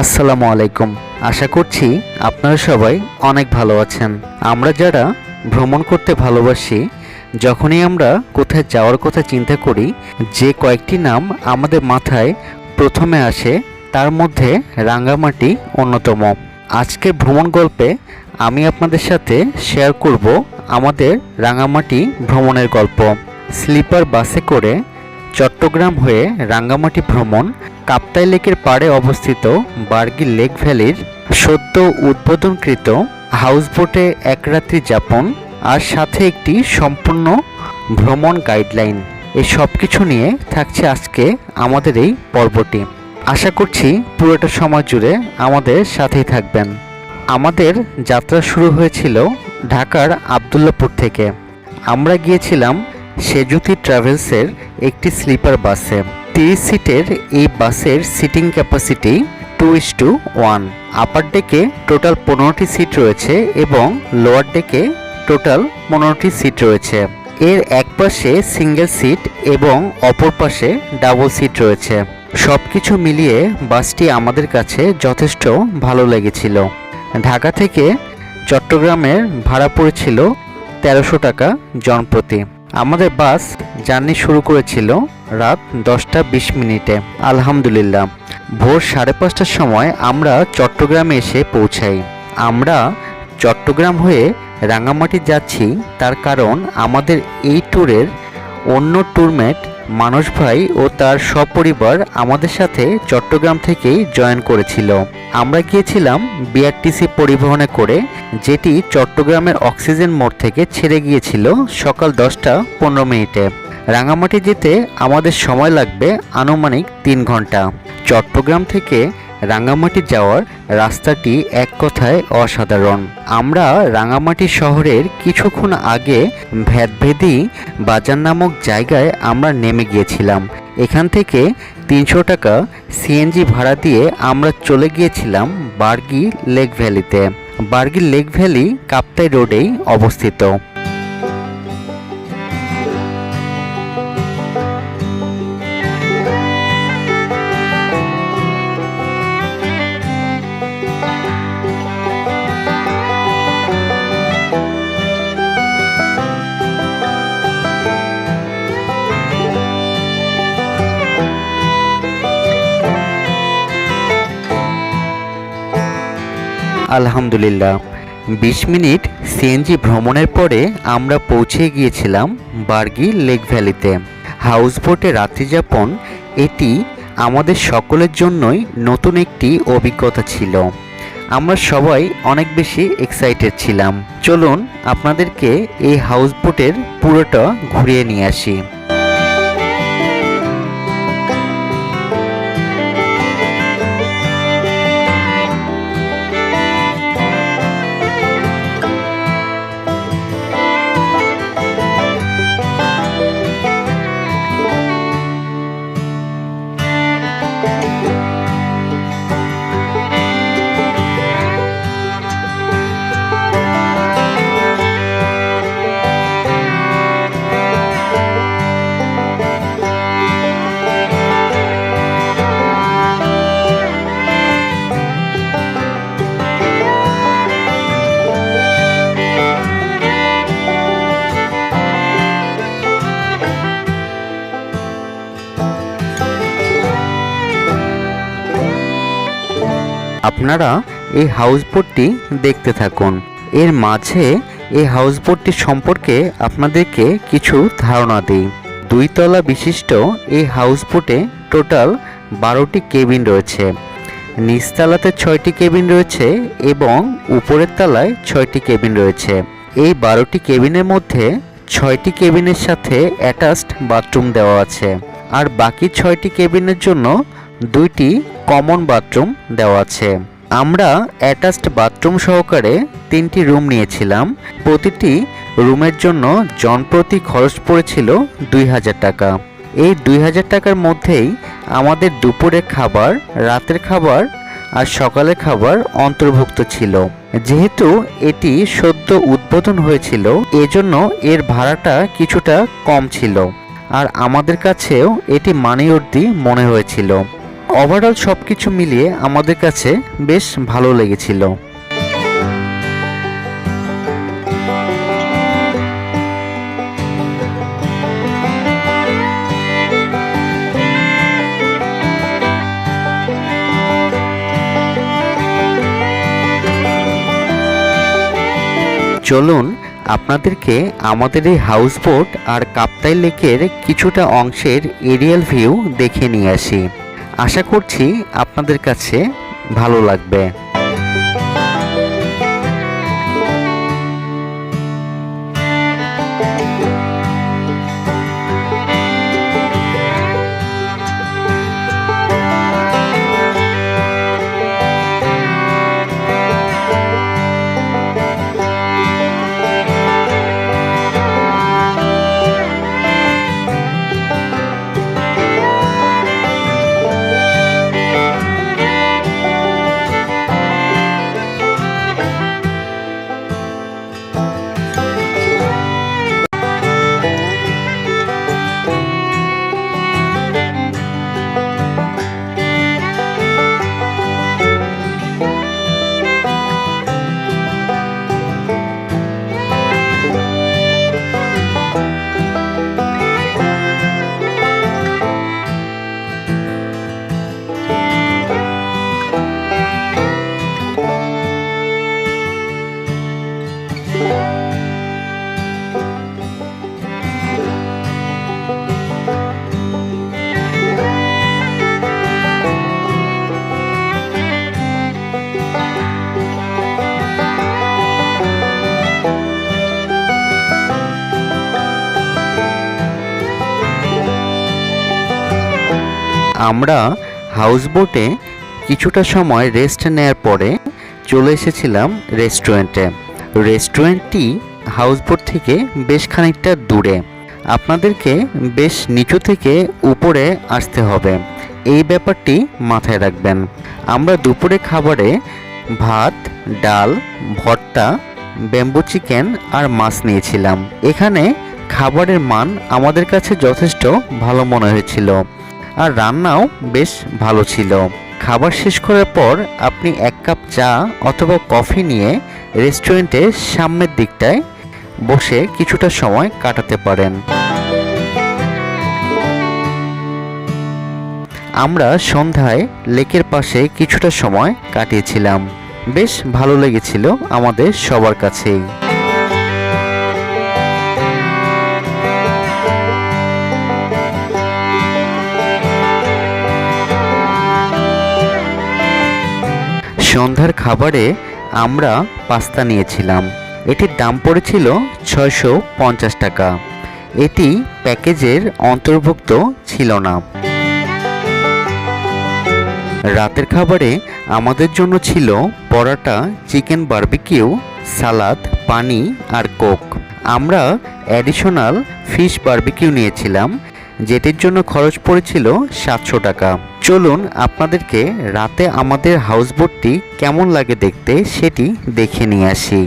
আসসালামু আলাইকুম। আশা করছি আপনারা সবাই অনেক ভালো আছেন। আমরা যারা ভ্রমণ করতে ভালোবাসি, যখনই আমরা কোথায় যাওয়ার কথা চিন্তা করি, যে কয়েকটি নাম আমাদের মাথায় প্রথমে আসে, তার মধ্যে রাঙ্গামাটি অন্যতম। আজকের ভ্রমণ গল্পে আমি আপনাদের সাথে শেয়ার করব আমাদের রাঙ্গামাটি ভ্রমণের গল্প। স্লিপার বাসে করে চট্টগ্রাম হয়ে রাঙ্গামাটি ভ্রমণ কাপ্তাই লেকের পাড়ে অবস্থিত বার্গি লেক ভ্যালির সদ্য উদ্বোধনকৃত হাউসবোটে এক রাত্রি যাপন আর সাথে একটি সম্পূর্ণ ভ্রমণ গাইডলাইন। এই সব কিছু নিয়ে থাকছে আজকে আমাদের এই পর্বটি। আশা করছি পুরোটা সময় জুড়ে আমাদের সাথেই থাকবেন। আমাদের যাত্রা শুরু হয়েছিল ঢাকার আবদুল্লাপুর থেকে। আমরা গিয়েছিলাম সেজুতি ট্রাভেলসের একটি স্লিপার বাসে। তিরিশ সিটের এই বাসের seating capacity two is two one upper ডেকে টোটাল পনেরোটি সিট রয়েছে এবং লোয়ার ডেকে টোটাল পনেরোটি সিট রয়েছে। এর এক পাশে সিঙ্গেল সিট এবং অপর পাশে ডাবল সিট রয়েছে। সব কিছু মিলিয়ে বাসটি আমাদের কাছে যথেষ্ট ভালো লেগেছিল। ঢাকা থেকে চট্টগ্রামের ভাড়া পড়েছিল তেরোশো টাকা জনপ্রতি। আমাদের বাস জার্নি শুরু করেছিল রাত দশটা বিশ মিনিটে। আলহামদুলিল্লাহ। ভোর সাড়ে পাঁচটার সময় আমরা চট্টগ্রামে এসে পৌঁছাই। আমরা চট্টগ্রাম হয়ে রাঙামাটি যাচ্ছি, তার কারণ আমাদের এই ট্যুরের অন্য ট্যুরমেট মানস ভাই ও তার সপরিবার আমাদের সাথে চট্টগ্রাম থেকেই জয়েন করেছিল। আমরা গিয়েছিলাম বিআরটিসি পরিবহনে করে, যেটি চট্টগ্রামের অক্সিজেন মোড় থেকে ছেড়ে গিয়েছিল সকাল দশটা পনেরো মিনিটে। রাঙামাটি যেতে আমাদের সময় লাগবে আনুমানিক তিন ঘণ্টা। চট্টগ্রাম থেকে রাঙামাটি যাওয়ার রাস্তাটি এক কথায় অসাধারণ। আমরা রাঙামাটি শহরের কিছুক্ষণ আগে ভেদভেদি বাজার নামক জায়গায় আমরা নেমে গিয়েছিলাম। এখান থেকে তিনশো টাকা সিএনজি ভাড়া দিয়ে আমরা চলে গিয়েছিলাম বার্গি লেক ভ্যালিতে। বার্গি লেক ভ্যালি কাপ্তাই রোডেই অবস্থিত। আলহামদুলিল্লাহ। বিশ মিনিট সিএনজি ভ্রমণের পরে আমরা পৌঁছে গিয়েছিলাম বার্গি লেক ভ্যালিতে। হাউসবোটে রাত্রিযাপন এটি আমাদের সকলের জন্যই নতুন একটি অভিজ্ঞতা ছিল। আমরা সবাই অনেক বেশি এক্সাইটেড ছিলাম। চলুন আপনাদেরকে এই হাউসবোটের পুরোটা ঘুরিয়ে নিয়ে আসি। আপনারা এই হাউসবোটটি দেখতে থাকুন। এর মাঝে এই হাউসবোটটি সম্পর্কে আপনাদেরকে কিছু ধারণা দিই। দুই তলা বিশিষ্ট এই হাউসবোটে টোটাল বারোটি কেবিন রয়েছে। নিচতলাতে ছয়টি কেবিন রয়েছে এবং উপরের তলায় ছয়টি কেবিন রয়েছে। এই বারোটি কেবিনের মধ্যে ছয়টি কেবিনের সাথে অ্যাটাচড বাথরুম দেওয়া আছে। আর বাকি ছয়টি কেবিনের জন্য দুইটি কমন বাথরুম দেওয়া আছে। আমরা অ্যাটাচড বাথরুম সহকারে তিনটি রুম নিয়েছিলাম। প্রতিটি রুমের জন্য জনপ্রতি খরচ পড়েছিল দুই হাজার টাকা। এই দুই হাজার টাকার মধ্যেই আমাদের দুপুরের খাবার, রাতের খাবার আর সকালের খাবার অন্তর্ভুক্ত ছিল। যেহেতু এটি সদ্য উদ্বোধন হয়েছিল, এজন্য এর ভাড়াটা কিছুটা কম ছিল। আর আমাদের কাছেও এটি মানি অর্দি মনে হয়েছিল। ওভারঅল সব কিছু মিলিয়ে আমাদের কাছে বেশ ভালো লেগেছিল। চলুন, আপনাদেরকে আমাদের এই হাউস বোট আর কাপ্তাই লেকের কিছুটা অংশের এরিয়াল ভিউ দেখে নিয়ে আসি। আশা করছি আপনাদের কাছে ভালো লাগবে। আমরা হাউস বোটে কিছুটা সময় রেস্ট নেওয়ার পরে চলে এসেছিলাম রেস্টুরেন্টে। রেস্টুরেন্টটি হাউস বোট থেকে বেশ খানিকটা দূরে। আপনাদেরকে বেশ নিচু থেকে উপরে আসতে হবে। এই ব্যাপারটি মাথায় রাখবেন। আমরা দুপুরে খাবারে ভাত, ডাল, ভর্তা, ব্যাম্বু চিকেন আর মাছ নিয়েছিলাম। এখানে খাবারের মান আমাদের কাছে যথেষ্ট ভালো মনে হয়েছিল। আর রান্নাও বেশ ভালো ছিল। খাবার শেষ করার পর আপনি এক কাপ চা অথবা কফি নিয়ে রেস্টুরেন্টের সামনের দিকটায় বসে কিছুটা সময় কাটাতে পারেন। আমরা সন্ধ্যায় লেকের পাশে কিছুটা সময় কাটিয়েছিলাম। বেশ ভালো লেগেছিল আমাদের সবার কাছেই। সন্ধ্যার খাবারে আমরা পাস্তা নিয়েছিলাম। এটির দাম পড়েছিল ছয়শো পঞ্চাশ টাকা। এটি প্যাকেজের অন্তর্ভুক্ত ছিল না। রাতের খাবারে আমাদের জন্য ছিল পরাটা, চিকেন বার্বিকিউ, সালাদ, পানি আর কোক। আমরা অ্যাডিশনাল ফিশ বার্বিকিউ নিয়েছিলাম, যেটির জন্য খরচ পড়েছিল সাতশো টাকা। চলুন আপনাদেরকে রাতে আমাদের হাউসবোটটি কেমন লাগে দেখতে সেটি দেখে নিয়ে আসি।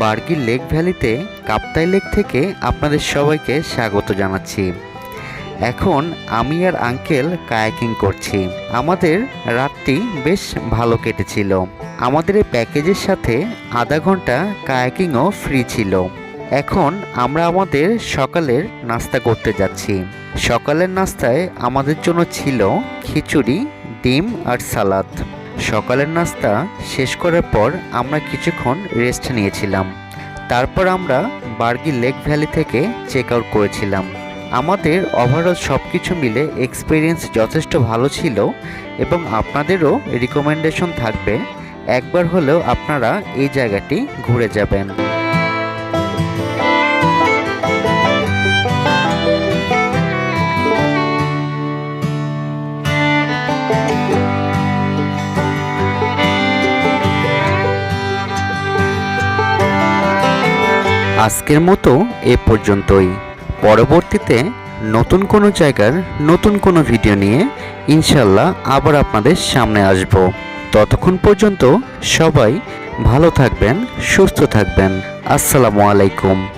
বার্গির লেক ভ্যালিতে কাপ্তাই লেক থেকে আপনাদের সবাইকে স্বাগত জানাচ্ছি। এখন আমি আর আঙ্কেল কায়াকিং করছি। আমাদের রাতটি বেশ ভালো কেটেছিল। আমাদের এই প্যাকেজের সাথে আধা ঘণ্টা কায়াকিংও ফ্রি ছিল। এখন আমরা আমাদের সকালের নাস্তা করতে যাচ্ছি। সকালের নাস্তায় আমাদের জন্য ছিল খিচুড়ি, ডিম আর সালাদ। সকালের নাস্তা শেষ করার পর আমরা কিছুক্ষণ রেস্ট নিয়েছিলাম। তারপর আমরা বার্গি লেক ভ্যালি থেকে চেক আউট করেছিলাম। আমাদের ওভারঅল সব কিছু মিলে এক্সপিরিয়েন্স যথেষ্ট ভালো ছিল এবং আপনাদেরও রিকমেন্ডেশন থাকবে। একবার হলেও আপনারা এই জায়গাটি ঘুরে যাবেন। আজকের মতো এ পর্যন্তই। পরবর্তীতে নতুন কোনো জায়গার নতুন কোনো ভিডিও নিয়ে ইনশাল্লাহ আবার আপনাদের সামনে আসব। ততক্ষণ পর্যন্ত সবাই ভালো থাকবেন, সুস্থ থাকবেন। আসসালামু আলাইকুম।